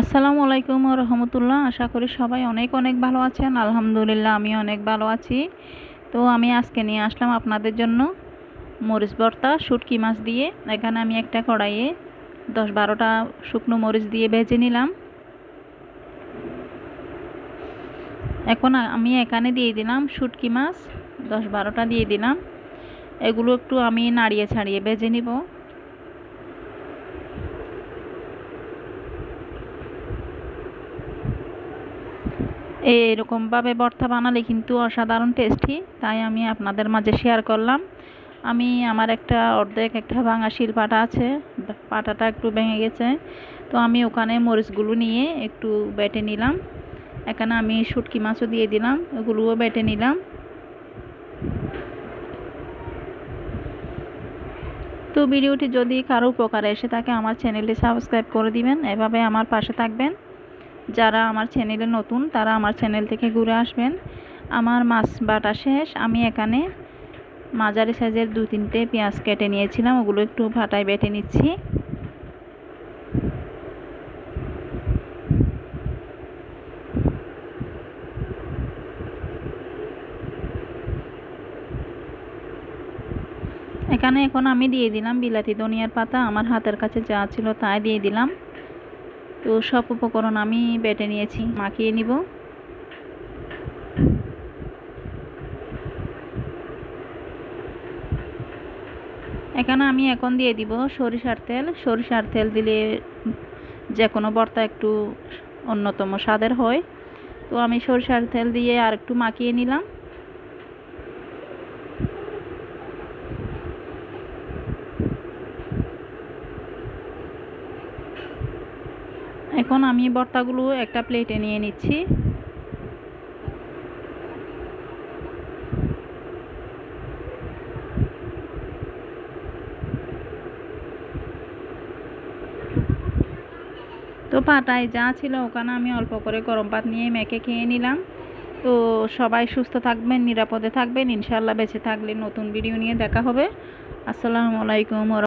আসসালামু আলাইকুম রহমতুল্লাহ। আশা করি সবাই অনেক অনেক ভালো আছেন। আলহামদুলিল্লাহ আমি অনেক ভালো আছি। তো আমি আজকে নিয়ে আসলাম আপনাদের জন্য মরিচ ভর্তা, শুটকি মাছ দিয়ে। এখানে আমি একটা কড়াইয়ে দশ বারোটা শুকনো মরিচ দিয়ে ভেজে নিলাম। এখন আমি এখানে দিয়ে দিলাম শুটকি মাছ, দশ বারোটা দিয়ে দিলাম। এগুলো একটু আমি নাড়িয়ে ছাড়িয়ে ভেজে নিব। এরকমভাবে ভর্তা বানালে কিন্তু অসাধারণ টেস্টি তাই আমি আপনাদের মাঝে শেয়ার করলাম। আমি আমার একটা অর্ধেক একটা ভাঙা শিল পাটা আছে পাটাটা একটু ভেঙে গেছে। তো আমি ওখানে মরিচগুলো নিয়ে একটু বেটে নিলাম। এখানে আমি শুটকি মাছও দিয়ে দিলাম, ওগুলোও বেটে নিলাম। তো ভিডিওটি যদি কারও উপকারে এসে থাকে, আমার চ্যানেলটি সাবস্ক্রাইব করে দিবেন, এভাবে আমার পাশে থাকবেন। যারা আমার চ্যানেলে নতুন, তারা আমার চ্যানেল থেকে ঘুরে আসবেন। আমার মাছ বাটা শেষ। আমি এখানে মাঝারি সাইজের দু তিনটে পেঁয়াজ কেটে নিয়েছিলাম। ওগুলো একটু ভাটায় বেটে নিচ্ছি। এখানে এখন আমি দিয়ে দিলাম বিলাতি ধনিয়ার পাতা। আমার হাতের কাছে যা ছিল তাই দিয়ে দিলাম। তো সব উপকরণ আমি বেটে নিয়েছি, মাখিয়ে নিব। এখানে আমি এখন দিয়ে দিব সরিষার তেল। সরিষার তেল দিলে যে কোনো ভর্তা একটু অন্যতম স্বাদের হয়। তো আমি সরিষার তেল দিয়ে আর একটু মাখিয়ে নিলাম। এখন আমি ভর্তাগুলো একটা প্লেটে নিয়ে নিচ্ছি। তো পাটায় যা ছিল ওখানে আমি অল্প করে গরম পাত নিয়ে মেখে খেয়ে নিলাম। তো সবাই সুস্থ থাকবেন, নিরাপদে থাকবেন। ইনশাল্লাহ বেঁচে থাকলে নতুন ভিডিও নিয়ে দেখা হবে। আসসালামু আলাইকুম